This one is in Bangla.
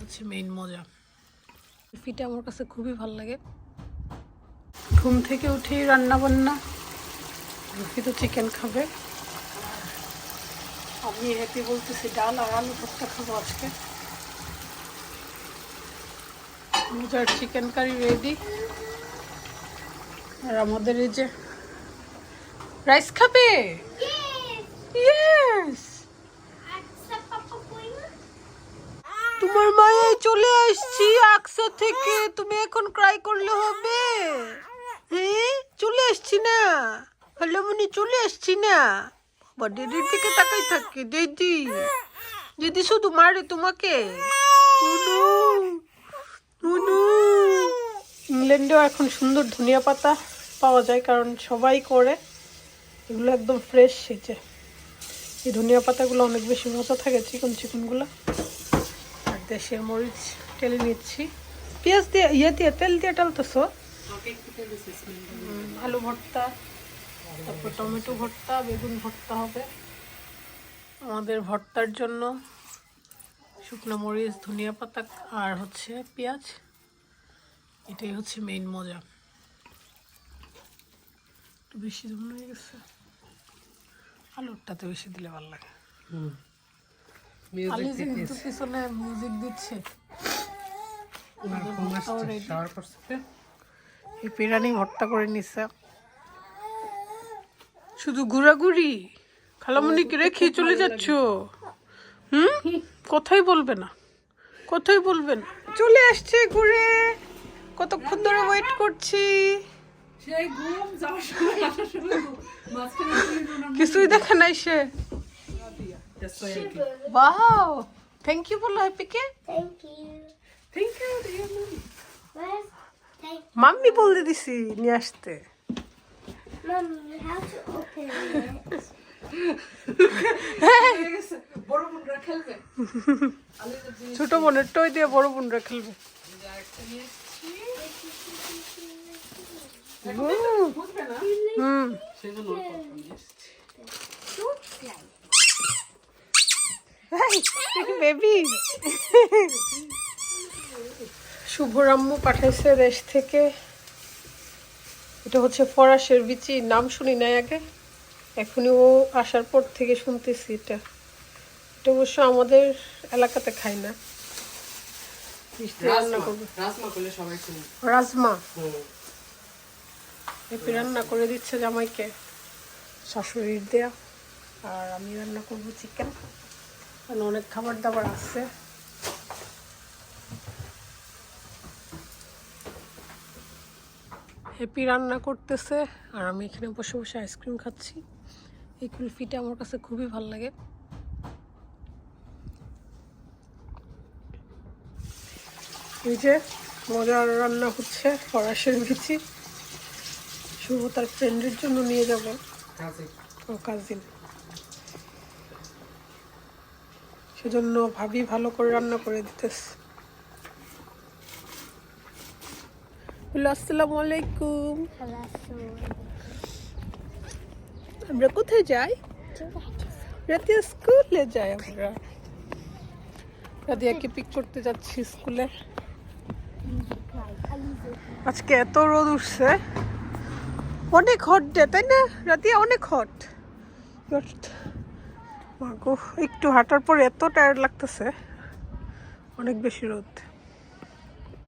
হচ্ছে মেইন মজা। ফিটা আমার কাছে খুবই ভালো লাগে। ঘুম থেকে উঠেই রান্না বান্না রুফি তো চিকেন খাবে। আমি হ্যাপি বলতেছি ডাল আর আলু ভর্তা খাব আজকে। মজার চিকেন কারি রেডি আর আমাদের এই যে রাইস খাবে? ইয়েস তোমার মায়ে চলে আসছি আকসা থেকে। তুমি এখন ক্রাই করলে হবে। হ্যাঁ? চলে আসছি না। হ্যালো, মনি, চলে আসছি না। বা দিদির দিকে তাকাই থাকে। দিদি দিদি শুধু মারে তোমাকে। ইংল্যান্ডেও এখন সুন্দর ধনিয়া পাতা পাওয়া যায় কারণ সবাই করে। এগুলো একদম ফ্রেশ সেচে এই ধনিয়া পাতাগুলো অনেক বেশি মজা থাকে চিকন চিকনগুলো দেশের মরিচ টেলে নিচ্ছি। পেঁয়াজ দিয়ে ইয়ে দিয়ে তেল দিয়ে টালতেছো হুম, আলু ভর্তা তারপর টমেটো ভর্তা বেগুন ভর্তা হবে। আমাদের ভর্তার জন্য শুকনো মরিচ ধনিয়া পাতা আর হচ্ছে পেঁয়াজ। এটাই হচ্ছে মেইন মজা। বেশি ধরুন হয়ে গেছে। আলুরটাতে বেশি দিলে ভালো লাগে। আলি পিছনে মিউজিক দিচ্ছে। এই ভর্তা করে নিছে। শুধু ঘোরাঘুরি? খালামুনিকে রেখে চলে যাচ্ছ? হুম? কোথায় বলবে না। কোথায় বলবে না। চলে আসছে ঘুরে। কতক্ষণ ধরে ওয়েট করছি? কিছুই দেখে নাই সে। ব্যস্ত হয়ে গেছি। বাও থ্যাংক ইউ বলো হ্যাপিকে Thank you. Thank you, dear mommy. Where's thank mummy বলতে দিছি নিয়ে আসতে mommy? How to open it? ছোট বোনের টই দিয়ে বড় বোনরা খেলবে। হুম, বুঝবে না? হুম সেজন্য ওর কথা নিয়ে এসেছি। বেবি শুভরাম্মু পাঠাইছে দেশ থেকে। এটা হচ্ছে ফরাসের বিচি নাম শুনি নাই আগে। এখনই ও আসার পর থেকে শুনতেছি এটা। এটা অবশ্য আমাদের এলাকাতে খাই না। রান্না রাজমা। এপি রান্না করে দিচ্ছে জামাইকে। শাশুড়ির দেয়া। আর আমি রান্না করব চিকেন কারণ অনেক খাবার দাবার আছে। হ্যাপি রান্না করতেছে আর আমি এখানে বসে বসে আইসক্রিম খাচ্ছি। এই কুলফিটা আমার কাছে খুবই ভালো লাগে। এই যে মজার রান্না হচ্ছে ফরাসের বিচি শুভ তার ফ্রেন্ডের জন্য নিয়ে যাব। কাজিন সেজন্য ভাবি ভালো করে রান্না করে দিতেছে। আসসালামু আলাইকুম। আমরা কোথায় যাই? রাতে স্কুলে যাই আমরা। রাদিয়াকে পিক করতে যাচ্ছি স্কুলে। আজকে এত রোদ উঠছে। অনেক হট ডে তাই না? রাতিয়া অনেক হট মাগো একটু হাঁটার পর এত টায়ার্ড লাগতেছে। অনেক বেশি রোদ।